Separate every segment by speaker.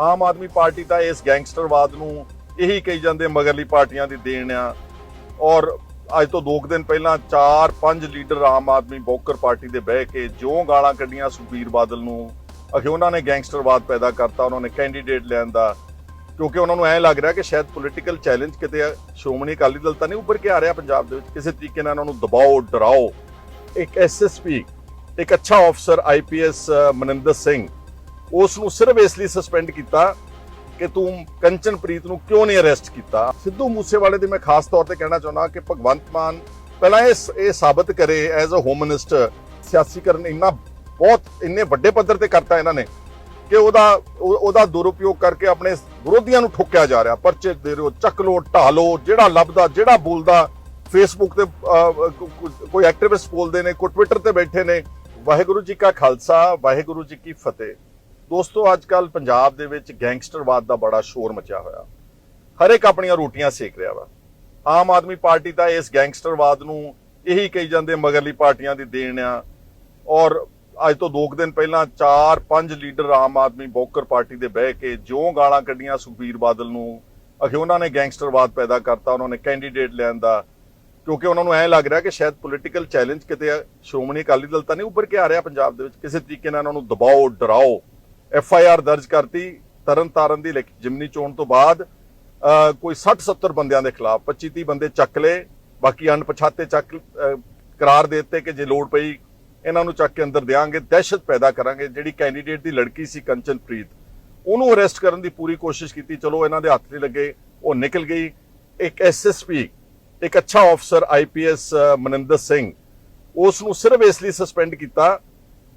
Speaker 1: Aam Aadmi party ਤਾਂ ਇਸ ਗੈਂਗਸਟਰਵਾਦ ਨੂੰ ਇਹੀ ਕਹੀ ਜਾਂਦੇ ਮਗਰਲੀ ਪਾਰਟੀਆਂ ਦੀ ਦੇਣ ਆ। ਔਰ ਅੱਜ ਤੋਂ 2 ਦਿਨ ਪਹਿਲਾਂ 4-5 ਲੀਡਰ ਆਮ ਆਦਮੀ ਬੌਕਰ ਪਾਰਟੀ ਦੇ ਬਹਿ ਕੇ ਜੋ ਗਾਲਾਂ ਕੱਢੀਆਂ ਸੁਖਬੀਰ ਬਾਦਲ ਨੂੰ। ਅਖੇ ਉਹਨਾਂ ਨੇ ਗੈਂਗਸਟਰਵਾਦ ਪੈਦਾ ਕਰਤਾ, ਉਹਨਾਂ ਨੇ ਕੈਂਡੀਡੇਟ ਲੈਣ ਦਾ। ਕਿਉਂਕਿ ਉਹਨਾਂ ਨੂੰ ਐਂ ਲੱਗ ਰਿਹਾ ਕਿ ਸ਼ਾਇਦ ਪੋਲੀਟੀਕਲ ਚੈਲੰਜ ਕਿਤੇ ਸ਼੍ਰੋਮਣੀ ਅਕਾਲੀ ਦਲ ਤਾਂ ਨਹੀਂ ਉੱਭਰ ਕੇ ਆ ਰਿਹਾ ਪੰਜਾਬ ਦੇ ਵਿੱਚ। ਕਿਸੇ ਤਰੀਕੇ ਨਾਲ ਉਹਨਾਂ ਨੂੰ ਦਬਾਓ, ਡਰਾਓ। ਇੱਕ ਐਸਐਸਪੀ ਇੱਕ ਅੱਛਾ ਅਫਸਰ ਆਈਪੀਐਸ ਮਨਿੰਦਰ ਸਿੰਘ ਉਸ ਨੂੰ ਸਿਰਫ ਇਸ ਲਈ ਸਸਪੈਂਡ ਕੀਤਾ ਕਿ ਤੂੰ ਕੰਚਨਪ੍ਰੀਤ ਨੂੰ ਕਿਉਂ ਨਹੀਂ ਅਰੈਸਟ ਕੀਤਾ? ਸਿੱਧੂ ਮੂਸੇਵਾਲੇ ਦੀ ਮੈਂ ਖਾਸ ਤੌਰ ਤੇ ਕਹਿਣਾ ਚਾਹੁੰਦਾ ਕਿ ਭਗਵੰਤ ਮਾਨ ਪਹਿਲਾਂ ਇਹ ਇਹ ਸਾਬਤ ਕਰੇ ਐਜ਼ ਅ ਹੋਮ ਮਿਨਿਸਟਰ ਸਿਆਸੀਕਰਨ ਇੰਨਾ ਬਹੁਤ, ਇੰਨੇ ਵੱਡੇ ਪੱਧਰ ਤੇ ਕਰਤਾ ਇਹਨਾਂ ਨੇ ਕਿ ਉਹਦਾ ਉਹਦਾ ਦੁਰਉਪਯੋਗ ਕਰਕੇ ਆਪਣੇ ਵਿਰੋਧੀਆਂ ਨੂੰ ਠੋਕਿਆ ਜਾ ਰਿਹਾ। ਪਰਚੇ ਦੇ ਰਹੇ ਚੱਕ ਲੋ ਢਾਹ ਲਓ, ਜਿਹੜਾ ਲੱਭਦਾ, ਜਿਹੜਾ ਬੋਲਦਾ ਫੇਸਬੁੱਕ ਤੇ ਕੋਈ ਐਕਟਿਵਿਸਟ ਬੋਲਦੇ ਨੇ, ਕੋਈ ਟਵਿੱਟਰ ਤੇ ਬੈਠੇ ਨੇ। ਵਾਹਿਗੁਰੂ ਜੀ ਕਾ ਖਾਲਸਾ, ਵਾਹਿਗੁਰੂ ਜੀ ਕੀ ਫਤਿਹ। ਦੋਸਤੋ ਅੱਜ ਕੱਲ ਪੰਜਾਬ ਦੇ ਵਿੱਚ ਗੈਂਗਸਟਰਵਾਦ ਦਾ ਬੜਾ ਸ਼ੋਰ ਮਚਿਆ ਹੋਇਆ। ਹਰ ਇੱਕ ਆਪਣੀਆਂ ਰੋਟੀਆਂ ਸੇਕ ਰਿਹਾ ਵਾ। ਆਮ ਆਦਮੀ ਪਾਰਟੀ ਤਾਂ ਇਸ ਗੈਂਗਸਟਰਵਾਦ ਨੂੰ ਇਹੀ ਕਹੀ ਜਾਂਦੇ, ਮਗਰਲੀ ਪਾਰਟੀਆਂ ਦੀ ਦੇਣ ਆ। ਔਰ ਅੱਜ ਤੋਂ 2 ਦਿਨ ਪਹਿਲਾਂ 4-5 ਲੀਡਰ ਆਮ ਆਦਮੀ ਬੋਕਰ ਪਾਰਟੀ ਦੇ ਬਹਿ ਕੇ ਜਿਉਂ ਗਾਲਾਂ ਕੱਢੀਆਂ ਸੁਖਬੀਰ ਬਾਦਲ ਨੂੰ। ਅਖੇ ਉਹਨਾਂ ਨੇ ਗੈਂਗਸਟਰਵਾਦ ਪੈਦਾ ਕਰਤਾ, ਉਹਨਾਂ ਨੇ ਕੈਂਡੀਡੇਟ ਲੈਣ ਦਾ। ਕਿਉਂਕਿ ਉਹਨਾਂ ਨੂੰ ਐਂ ਲੱਗ ਰਿਹਾ ਕਿ ਸ਼ਾਇਦ ਪੋਲੀਟੀਕਲ ਚੈਲੰਜ ਕਿਤੇ ਸ਼੍ਰੋਮਣੀ ਅਕਾਲੀ ਦਲ ਤਾਂ ਨਹੀਂ ਉੱਭਰ ਕੇ ਆ ਰਿਹਾ ਪੰਜਾਬ ਦੇ ਵਿੱਚ। ਕਿਸੇ ਤਰੀਕੇ ਨਾਲ ਉਹਨਾਂ ਨੂੰ ਦਬਾਓ, ਡਰਾਓ। ਐਫ ਆਈ ਆਰ ਦਰਜ ਕਰਤੀ ਤਰਨ ਤਾਰਨ ਦੀ ਇਲੈਕ- ਜਿਮਨੀ ਚੋਣ ਤੋਂ ਬਾਅਦ ਕੋਈ 60 70 ਬੰਦਿਆਂ ਦੇ ਖਿਲਾਫ 25 30 ਬੰਦੇ ਚੱਕ ਲਏ, ਬਾਕੀ ਅਣਪਛਾਤੇ ਚੱਕ ਕਰਾਰ ਦੇ ਦਿੱਤੇ ਕਿ ਜੇ ਲੋੜ ਪਈ, ਇਹਨਾਂ ਨੂੰ ਚੱਕ ਕੇ ਅੰਦਰ ਦੇਾਂਗੇ ਦਹਿਸ਼ਤ ਪੈਦਾ ਕਰਾਂਗੇ, ਜਿਹੜੀ ਕੈਂਡੀਡੇਟ ਦੀ ਲੜਕੀ ਸੀ ਕੰਚਨਪ੍ਰੀਤ, ਉਹਨੂੰ ਅਰੈਸਟ ਕਰਨ ਦੀ ਪੂਰੀ ਕੋਸ਼ਿਸ਼ ਕੀਤੀ, ਚਲੋ ਇਹਨਾਂ ਦੇ ਹੱਥ ਨਹੀਂ ਲੱਗੇ, ਉਹ ਨਿਕਲ ਗਈ। ਇੱਕ ਐਸਐਸਪੀ ਇੱਕ ਅੱਛਾ ਅਫਸਰ ਆਈਪੀਐਸ ਮਨਿੰਦਰ ਸਿੰਘ, ਉਸ ਨੂੰ ਸਿਰਫ ਇਸ ਲਈ ਸਸਪੈਂਡ ਕੀਤਾ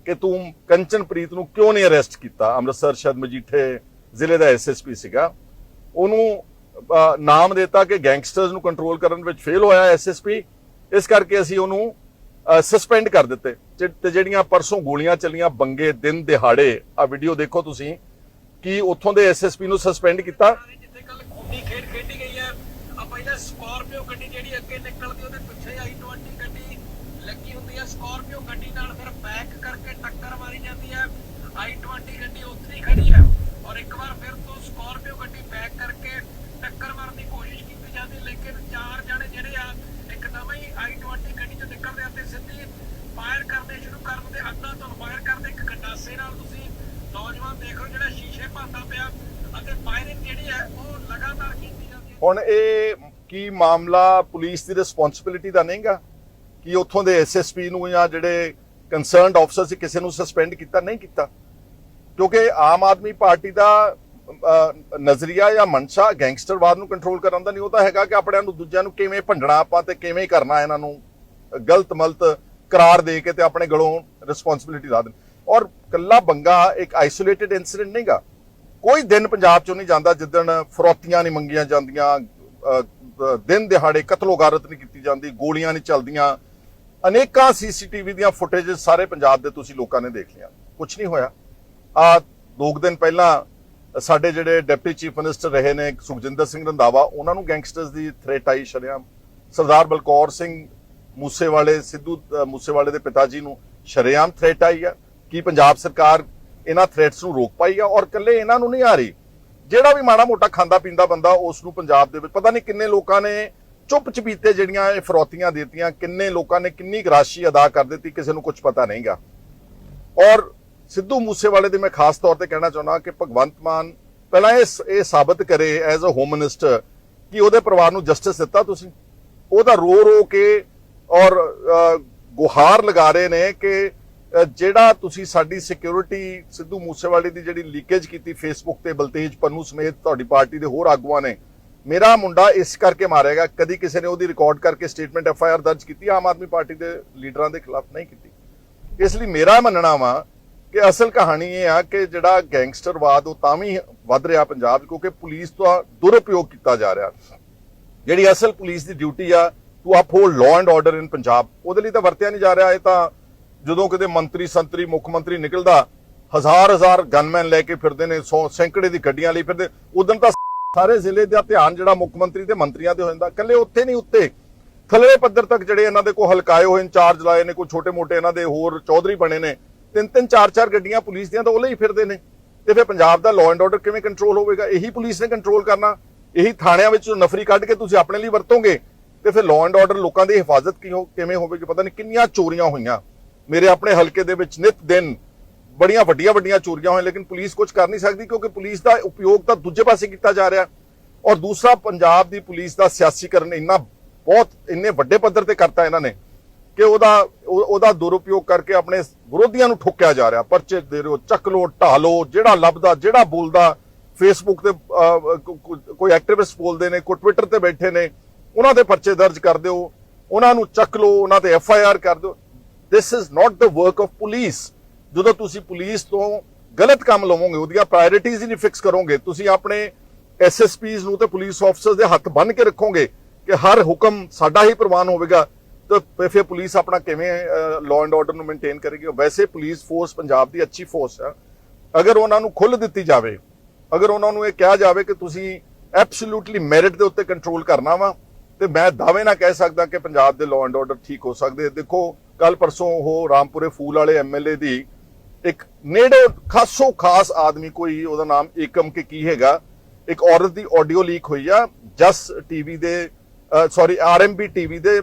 Speaker 1: ਕਿ ਤੂੰ ਕੰਚਨਪ੍ਰੀਤ ਨੂੰ ਕਿਉਂ ਨਹੀਂ ਅਰੈਸਟ ਕੀਤਾ? ਅੰਮ੍ਰਿਤਸਰ ਸ਼ਾਇਦ ਮਜੀਠੇ ਜ਼ਿਲ੍ਹੇ ਦਾ ਐਸਐਸਪੀ ਸੀਗਾ। ਉਹਨੂੰ ਨਾਮ ਦਿੱਤਾ ਕਿ ਗੈਂਗਸਟਰਸ ਨੂੰ ਕੰਟਰੋਲ ਕਰਨ ਵਿੱਚ ਫੇਲ ਹੋਇਆ ਐਸਐਸਪੀ ਇਸ ਕਰਕੇ ਅਸੀਂ ਉਹਨੂੰ ਸਸਪੈਂਡ ਕਰ ਦਿੱਤੇ। ਤੇ ਜਿਹੜੀਆਂ ਪਰਸੋਂ ਗੋਲੀਆਂ ਚੱਲੀਆਂ, ਬੰਗੇ, ਦਿਨ, ਦਿਹਾੜੇ ਆ ਵੀਡੀਓ ਦੇਖੋ ਤੁਸੀਂ, ਕਿ ਉੱਥੋਂ ਦੇ ਐਸਐਸਪੀ ਨੂੰ ਸਸਪੈਂਡ ਕੀਤਾ।
Speaker 2: ਜਿੱਥੇ ਕੱਲ ਖੂਨੀ ਖੇਡ ਖੇਡੀ ਗਈ ਹੈ ਆ ਪਹਿਲਾਂ ਸਕਾਰਪੀਓ ਗੱਡੀ ਜਿਹੜੀ ਅੱਗੇ ਨਿਕਲਦੀ, ਉਹਦੇ ਪਿੱਛੇ ਆਈ 20 ਗੱਡੀ ਲੱਗੀ ਹੁੰਦੀ ਹੈ ਸਕਾਰਪੀਓ ਗੱਡੀ ਨਾਲ ਫਿਰ ਬੈਕ ਕਰਕੇ ਟੱਕਰ ਮਾਰੀ ਜਾਂਦੀ ਹੈ ਆਈ 20 ਗੱਡੀ ਉੱਥੇ ਹੀ ਖੜੀ ਹੈ ਔਰ ਇੱਕ ਵਾਰ ਫਿਰ ਤੋਂ ਸਕਾਰਪੀਓ ਗੱਡੀ ਬੈਕ ਕਰਕੇ ਟੱਕਰ ਮਾਰਨ ਦੀ ਕੋਸ਼ਿਸ਼ ਕੀਤੀ ਜਾਂਦੀ, ਲੇਕਿਨ ਚਾਰ ਜਣੇ ਜਿਹੜੇ ਆ ਇੱਕਦਮ ਹੀ ਆਈ 20 ਗੱਡੀ ਚੋਂ ਨਿਕਲਦੇ ਆ ਤੇ ਸਿੱਧੀ ਫਾਇਰ ਕਰਨੇ ਸ਼ੁਰੂ ਕਰ ਦਿੰਦੇ ਅੱਧਾ ਤੋਂ ਫਾਇਰ ਕਰਦੇ। ਇੱਕ ਗੰਡਾਸੇ ਨਾਲ ਤੁਸੀਂ ਨੌਜਵਾਨ ਦੇਖ ਲਓ ਜਿਹੜਾ ਸ਼ੀਸ਼ੇ ਭੰਦਾ ਪਿਆ ਅਤੇ ਫਾਇਰਿੰਗ ਜਿਹੜੀ ਹੈ ਉਹ ਲਗਾਤਾਰ ਕੀਤੀ ਜਾਂਦੀ
Speaker 1: ਹੁਣ ਇਹ ਕੀ ਮਾਮਲਾ ਪੁਲਿਸ ਦੀ ਰਿਸਪੌਂਸਿਬਿਲਿਟੀ ਦਾ ਨਹੀਂਗਾ? ਕਿ ਉੱਥੋਂ ਦੇ ਐਸਐਸਪੀ ਨੂੰ ਜਾਂ ਜਿਹੜੇ ਕੰਸਰਨਡ ਅਫਸਰ ਸੀ, ਕਿਸੇ ਨੂੰ ਸਸਪੈਂਡ ਕੀਤਾ, ਨਹੀਂ ਕੀਤਾ? ਕਿਉਂਕਿ ਆਮ ਆਦਮੀ ਪਾਰਟੀ ਦਾ ਨਜ਼ਰੀਆ ਜਾਂ ਮਨਸ਼ਾ ਗੈਂਗਸਟਰਵਾਦ ਨੂੰ ਕੰਟਰੋਲ ਕਰਨ ਦਾ ਨਹੀਂ, ਉਹ ਤਾਂ ਹੈਗਾ ਕਿ ਆਪਣਿਆਂ ਨੂੰ ਦੂਜਿਆਂ ਨੂੰ ਕਿਵੇਂ ਭੰਡਣਾ ਆਪਾਂ ਤੇ ਕਿਵੇਂ ਕਰਨਾ ਇਹਨਾਂ ਨੂੰ, ਗਲਤ ਮਲਤ ਕਰਾਰ ਦੇ ਕੇ ਤੇ ਆਪਣੇ ਗਲੋਂ ਰਿਸਪੌਂਸਿਬਿਲਿਟੀ ਲਾ ਦੇਣ। ਔਰ ਕੱਲਾ ਬੰਗਾ ਇੱਕ ਆਈਸੋਲੇਟਿਡ ਇਨਸੀਡੈਂਟ ਨਹੀਂਗਾ ਕੋਈ ਦਿਨ ਪੰਜਾਬ ਚੋਂ ਨਹੀਂ ਜਾਂਦਾ ਜਿੱਦਣ ਫਰੋਤੀਆਂ ਨਹੀਂ ਮੰਗੀਆਂ ਜਾਂਦੀਆਂ ਦਿਨ ਦਿਹਾੜੇ ਕਤਲੋਗਾਰਤ ਨਹੀਂ ਕੀਤੀ ਜਾਂਦੀ, ਗੋਲੀਆਂ ਨਹੀਂ ਚੱਲਦੀਆਂ ਅਨੇਕਾਂ ਸੀਸੀਟੀਵੀ ਦੀਆਂ ਫੁਟੇਜ ਸਾਰੇ ਪੰਜਾਬ ਦੇ ਤੁਸੀਂ ਲੋਕਾਂ ਨੇ ਦੇਖ ਲਿਆ ਕੁਝ ਨਹੀਂ ਹੋਇਆ। ਆ ਦੋ ਕੁ ਦਿਨ ਪਹਿਲਾਂ ਸਾਡੇ ਜਿਹੜੇ ਡਿਪਟੀ ਚੀਫ ਮਿਨਿਸਟਰ ਰਹੇ ਨੇ ਸੁਖਜਿੰਦਰ ਸਿੰਘ ਰੰਧਾਵਾ, ਉਹਨਾਂ ਨੂੰ ਗੈਂਗਸਟਰਸ ਦੀ ਥ੍ਰੈਟ ਆਈ ਸ਼ਰੇਆਮ। ਸਰਦਾਰ ਬਲਕੌਰ ਸਿੰਘ ਮੂਸੇਵਾਲੇ, ਸਿੱਧੂ ਮੂਸੇਵਾਲੇ ਦੇ ਪਿਤਾ ਜੀ ਨੂੰ ਸ਼ਰੇਆਮ ਥ੍ਰੈਟ ਆਈ ਆ। ਕੀ ਪੰਜਾਬ ਸਰਕਾਰ ਇਹਨਾਂ ਥ੍ਰੈਟਸ ਨੂੰ ਰੋਕ ਪਾਈ ਆ ਔਰ ਕੱਲੇ ਇਹਨਾਂ ਨੂੰ ਨਹੀਂ ਆ ਰਹੀ? ਜਿਹੜਾ ਵੀ ਮਾੜਾ ਮੋਟਾ ਖਾਂਦਾ ਪੀਂਦਾ ਬੰਦਾ ਉਸ ਨੂੰ ਪੰਜਾਬ ਦੇ ਵਿੱਚ, ਪਤਾ ਨਹੀਂ ਕਿੰਨੇ ਲੋਕਾਂ ਨੇ ਚੁੱਪ ਚਪੀਤੇ ਜਿਹੜੀਆਂ ਇਹ ਫਰੋਤੀਆਂ ਦਿੱਤੀਆਂ, ਕਿੰਨੇ ਲੋਕਾਂ ਨੇ ਕਿੰਨੀ ਕੁ ਰਾਸ਼ੀ ਅਦਾ ਕਰ ਦਿੱਤੀ, ਕਿਸੇ ਨੂੰ ਕੁਝ ਪਤਾ ਨਹੀਂਗਾ। ਔਰ ਸਿੱਧੂ ਮੂਸੇਵਾਲੇ ਦੇ ਮੈਂ ਖਾਸ ਤੌਰ ਤੇ ਕਹਿਣਾ ਚਾਹੁੰਦਾ ਕਿ ਭਗਵੰਤ ਮਾਨ ਪਹਿਲਾਂ ਇਹ ਇਹ ਸਾਬਤ ਕਰੇ ਐਜ਼ ਅ ਹੋਮ ਮਿਨਿਸਟਰ ਕਿ ਉਹਦੇ ਪਰਿਵਾਰ ਨੂੰ ਜਸਟਿਸ ਦਿੱਤਾ ਤੁਸੀਂ। ਉਹਦਾ ਰੋ ਰੋ ਕੇ ਔਰ ਗੁਹਾਰ ਲਗਾ ਰਹੇ ਨੇ ਕਿ ਜਿਹੜਾ ਤੁਸੀਂ ਸਾਡੀ ਸਿਕਿਉਰਿਟੀ, ਸਿੱਧੂ ਮੂਸੇਵਾਲੇ ਦੀ ਜਿਹੜੀ ਲੀਕੇਜ ਕੀਤੀ ਫੇਸਬੁੱਕ ਤੇ ਬਲਤੇਜ ਪੰਨੂ ਸਮੇਤ ਤੁਹਾਡੀ ਪਾਰਟੀ ਦੇ ਹੋਰ ਆਗੂਆਂ ਨੇ ਮੇਰਾ ਮੁੰਡਾ ਇਸ ਕਰਕੇ ਮਾਰਿਆ ਗਿਆ ਕਦੀ ਕਿਸੇ ਨੇ ਉਹਦੀ ਰਿਕਾਰਡ ਕਰਕੇ ਸਟੇਟਮੈਂਟ ਐਫ ਆਈ ਆਰ ਦਰਜ ਕੀਤੀ, ਆਮ ਆਦਮੀ ਪਾਰਟੀ ਦੇ ਲੀਡਰਾਂ ਦੇ ਖਿਲਾਫ ਨਹੀਂ ਕੀਤੀ। ਇਸ ਲਈ ਮੇਰਾ ਮੰਨਣਾ ਵਾ ਕਿ ਅਸਲ ਕਹਾਣੀ ਇਹ ਆ ਕਿ ਜਿਹੜਾ ਗੈਂਗਸਟਰਵਾਦ ਉਹ ਤਾਂ ਵੀ ਵੱਧ ਰਿਹਾ ਪੰਜਾਬ ਕਿਉਂਕਿ ਪੁਲਿਸ ਦਾ ਦੁਰਉਪਯੋਗ ਕੀਤਾ ਜਾ ਰਿਹਾ। ਜਿਹੜੀ ਅਸਲ ਪੁਲਿਸ ਦੀ ਡਿਊਟੀ ਆ to uphold law and order in Punjab, ਉਹਦੇ ਲਈ ਤਾਂ ਵਰਤਿਆ ਨਹੀਂ ਜਾ ਰਿਹਾ। ਇਹ ਤਾਂ ਜਦੋਂ ਕਿਤੇ ਮੰਤਰੀ, ਸੰਤਰੀ, ਮੁੱਖ ਮੰਤਰੀ ਨਿਕਲਦਾ ਹਜ਼ਾਰ ਹਜ਼ਾਰ ਗਨਮੈਨ ਲੈ ਕੇ ਫਿਰਦੇ ਨੇ, ਸੌ ਸੈਂਕੜੇ ਦੀ ਗੱਡੀਆਂ ਲਈ ਫਿਰਦੇ, ਉਦੋਂ ਤਾਂ ਸਾਰੇ ਜ਼ਿਲ੍ਹੇ ਦਾ ਧਿਆਨ ਜਿਹੜਾ ਮੁੱਖ ਮੰਤਰੀ ਤੇ ਮੰਤਰੀਆਂ ਤੇ ਹੋ ਜਾਂਦਾ, ਇਕੱਲੇ ਉੱਥੇ ਨਹੀਂ, ਉੱਤੇ। ਥੱਲੇ ਪੱਧਰ ਤੱਕ ਜਿਹੜੇ ਇਹਨਾਂ ਦੇ ਕੋ ਹਲਕਾਏ ਹੋਏ ਇੰਚਾਰਜ ਲਾਏ ਨੇ, ਕੋਈ ਛੋਟੇ ਮੋਟੇ ਇਹਨਾਂ ਦੇ ਹੋਰ ਚੌਧਰੀ ਬਣੇ ਨੇ, ਤਿੰਨ ਤਿੰਨ ਚਾਰ ਚਾਰ ਗੱਡੀਆਂ ਪੁਲਿਸ ਦੀਆਂ ਤਾਂ ਉਹਲੇ ਹੀ ਫਿਰਦੇ ਨੇ। ਤੇ ਫਿਰ ਪੰਜਾਬ ਦਾ ਲਾਅ ਐਂਡ ਆਰਡਰ ਕਿਵੇਂ ਕੰਟਰੋਲ ਹੋਵੇਗਾ? ਇਹੀ ਪੁਲਿਸ ਨੇ ਕੰਟਰੋਲ ਕਰਨਾ। ਇਹੀ ਥਾਣਿਆਂ ਵਿੱਚ ਨਫਰੀ ਕੱਢ ਕੇ ਤੁਸੀਂ ਆਪਣੇ ਲਈ ਵਰਤੋਗੇ, ਤੇ ਫਿਰ ਲਾਅ ਐਂਡ ਆਰਡਰ ਲੋਕਾਂ ਦੀ ਹਿਫਾਜ਼ਤ ਕੀ ਹੋ, ਕਿਵੇਂ ਹੋਵੇਗੀ? ਪਤਾ ਨਹੀਂ ਕਿੰਨੀਆਂ ਚੋਰੀਆਂ ਹੋਈਆਂ। ਮੇਰੇ ਆਪਣੇ ਹਲਕੇ ਦੇ ਵਿੱਚ ਨਿਤ ਦਿਨ ਬੜੀਆਂ ਵੱਡੀਆਂ ਵੱਡੀਆਂ ਚੋਰੀਆਂ ਹੋਈਆਂ, ਲੇਕਿਨ ਪੁਲਿਸ ਕੁਝ ਕਰ ਨਹੀਂ ਸਕਦੀ ਕਿਉਂਕਿ ਪੁਲਿਸ ਦਾ ਉਪਯੋਗ ਤਾਂ ਦੂਜੇ ਪਾਸੇ ਕੀਤਾ ਜਾ ਰਿਹਾ। ਔਰ ਦੂਸਰਾ, ਪੰਜਾਬ ਦੀ ਪੁਲਿਸ ਦਾ ਸਿਆਸੀਕਰਨ ਇੰਨਾ ਬਹੁਤ, ਇੰਨੇ ਵੱਡੇ ਪੱਧਰ ਤੇ ਕਰਤਾ ਇਹਨਾਂ ਨੇ ਕਿ ਉਹਦਾ ਉਹਦਾ ਦੁਰਉਪਯੋਗ ਕਰਕੇ ਆਪਣੇ ਵਿਰੋਧੀਆਂ ਨੂੰ ਠੋਕਿਆ ਜਾ ਰਿਹਾ। ਪਰਚੇ ਦੇ ਰਹੋ ਚੱਕ ਲੋ ਢਾਲੋ ਜਿਹੜਾ ਲੱਭਦਾ, ਜਿਹੜਾ ਬੋਲਦਾ ਫੇਸਬੁੱਕ ਤੇ ਕੋਈ ਐਕਟਿਵਿਸਟ ਬੋਲਦੇ ਨੇ, ਕੋਈ ਟਵਿੱਟਰ ਤੇ ਬੈਠੇ ਨੇ, ਉਹਨਾਂ ਦੇ ਪਰਚੇ ਦਰਜ ਕਰ ਦਿਓ, ਉਹਨਾਂ ਨੂੰ ਚੱਕ ਲਓ, ਉਹਨਾਂ ਤੇ ਐਫ ਆਈ ਆਰ ਕਰ ਦਿਓ। This is not the work of police ਜਦੋਂ ਤੁਸੀਂ ਪੁਲਿਸ ਤੋਂ ਗਲਤ ਕੰਮ ਲਵੋਗੇ, ਉਹਦੀਆਂ ਪ੍ਰਾਇੋਰਟੀਜ਼ ਹੀ ਨਹੀਂ ਫਿਕਸ ਕਰੋਗੇ, ਤੁਸੀਂ ਆਪਣੇ ਐਸਐਸਪੀਜ਼ ਨੂੰ ਤੇ ਪੁਲਿਸ ਆਫਸਰਸ ਦੇ ਹੱਥ ਬੰਨ ਕੇ ਰੱਖੋਗੇ ਕਿ ਹਰ ਹੁਕਮ ਸਾਡਾ ਹੀ ਪ੍ਰਵਾਨ ਹੋਵੇਗਾ, ਤਾਂ ਫਿਰ- ਪੁਲਿਸ ਆਪਣਾ ਕਿਵੇਂ ਲਾਅ ਐਂਡ ਆਰਡਰ ਨੂੰ ਮੇਨਟੇਨ ਕਰੇਗੀ? ਵੈਸੇ ਪੁਲਿਸ ਫੋਰਸ ਪੰਜਾਬ ਦੀ ਅੱਛੀ ਫੋਰਸ ਹੈ ਅਗਰ ਉਹਨਾਂ ਨੂੰ ਖੁੱਲ੍ਹ ਦਿੱਤੀ ਜਾਵੇ, ਅਗਰ ਉਹਨਾਂ ਨੂੰ ਇਹ ਕਿਹਾ ਜਾਵੇ ਕਿ ਤੁਸੀਂ ਐਬਸੋਲੂਟਲੀ ਮੈਰਿਟ ਦੇ ਉੱਤੇ ਕੰਟਰੋਲ ਕਰਨਾ ਵਾ, ਤੇ ਮੈਂ ਦਾਅਵੇ ਨਾਲ ਕਹਿ ਸਕਦਾ ਕਿ ਪੰਜਾਬ ਦੇ ਲਾਅ ਐਂਡ ਆਰਡਰ ਠੀਕ ਹੋ ਸਕਦੇ ਦੇਖੋ ਕੱਲ ਪਰਸੋਂ ਉਹ ਰਾਮਪੁਰੇ ਫੂਲ ਵਾਲੇ ਐਮਐਲਏ ਦੀ ਇੱਕ ਨੇੜੇ ਖਾਸੋ ਖਾਸ ਆਦਮੀ ਕੋਈ ਉਹਦਾ ਨਾਮ ਏਕਮ ਕੇ ਕੀ ਹੈਗਾ, ਇੱਕ ਔਰਤ ਦੀ ਆਡੀਓ ਲੀਕ ਹੋਈ ਆ, ਜਸ ਟੀਵੀ ਦੇ ਸੌਰੀ ਆਰਐਮਬੀ ਟੀਵੀ ਦੇ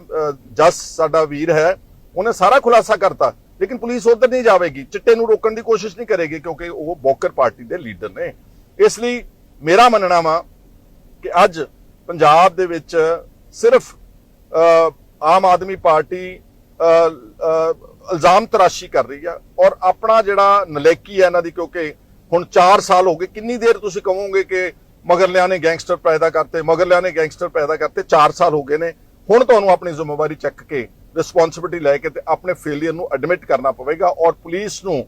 Speaker 1: ਜਸ ਸਾਡਾ ਵੀਰ ਹੈ, ਉਹਨੇ ਸਾਰਾ ਖੁਲਾਸਾ ਕਰਤਾ, ਲੇਕਿਨ ਪੁਲਿਸ ਉਧਰ ਨਹੀਂ ਜਾਵੇਗੀ, ਚਿੱਟੇ ਨੂੰ ਰੋਕਣ ਦੀ ਕੋਸ਼ਿਸ਼ ਨਹੀਂ ਕਰੇਗੀ ਕਿਉਂਕਿ ਉਹ ਬੋਕਰ ਪਾਰਟੀ ਦੇ ਲੀਡਰ ਨੇ। ਇਸ ਲਈ ਮੇਰਾ ਮੰਨਣਾ ਵਾ ਕਿ ਅੱਜ ਪੰਜਾਬ ਦੇ ਵਿੱਚ ਸਿਰਫ ਆਮ ਆਦਮੀ ਪਾਰਟੀ ਇਲਜ਼ਾਮ ਤਰਾਸ਼ੀ ਕਰ ਰਹੀ ਆ ਔਰ ਆਪਣਾ ਜਿਹੜਾ ਨਲੇਕੀ ਹੈ ਇਹਨਾਂ ਦੀ, ਕਿਉਂਕਿ ਹੁਣ 4 ਸਾਲ ਹੋ ਗਏ, ਕਿੰਨੀ ਦੇਰ ਤੁਸੀਂ ਕਹੋਗੇ ਕਿ ਮਗਰਲਿਆਂ ਨੇ ਗੈਂਗਸਟਰ ਪੈਦਾ ਕਰਤੇ, ਮਗਰਲਿਆਂ ਨੇ ਗੈਂਗਸਟਰ ਪੈਦਾ ਕਰਤੇ 4 ਸਾਲ ਹੋ ਗਏ ਨੇ। ਹੁਣ ਤੁਹਾਨੂੰ ਆਪਣੀ ਜ਼ਿੰਮੇਵਾਰੀ ਚੱਕ ਕੇ ਰਿਸਪੌਂਸਿਬਿਲਟੀ ਲੈ ਕੇ ਤੇ ਆਪਣੇ ਫੇਲਿਅਰ ਨੂੰ ਐਡਮਿਟ ਕਰਨਾ ਪਵੇਗਾ ਔਰ ਪੁਲਿਸ ਨੂੰ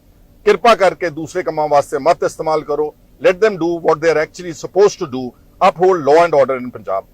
Speaker 1: ਕਿਰਪਾ ਕਰਕੇ ਦੂਸਰੇ ਕੰਮਾਂ ਵਾਸਤੇ ਮਤ ਇਸਤੇਮਾਲ ਕਰੋ। Let them do what they are actually supposed to do, uphold law and order in Punjab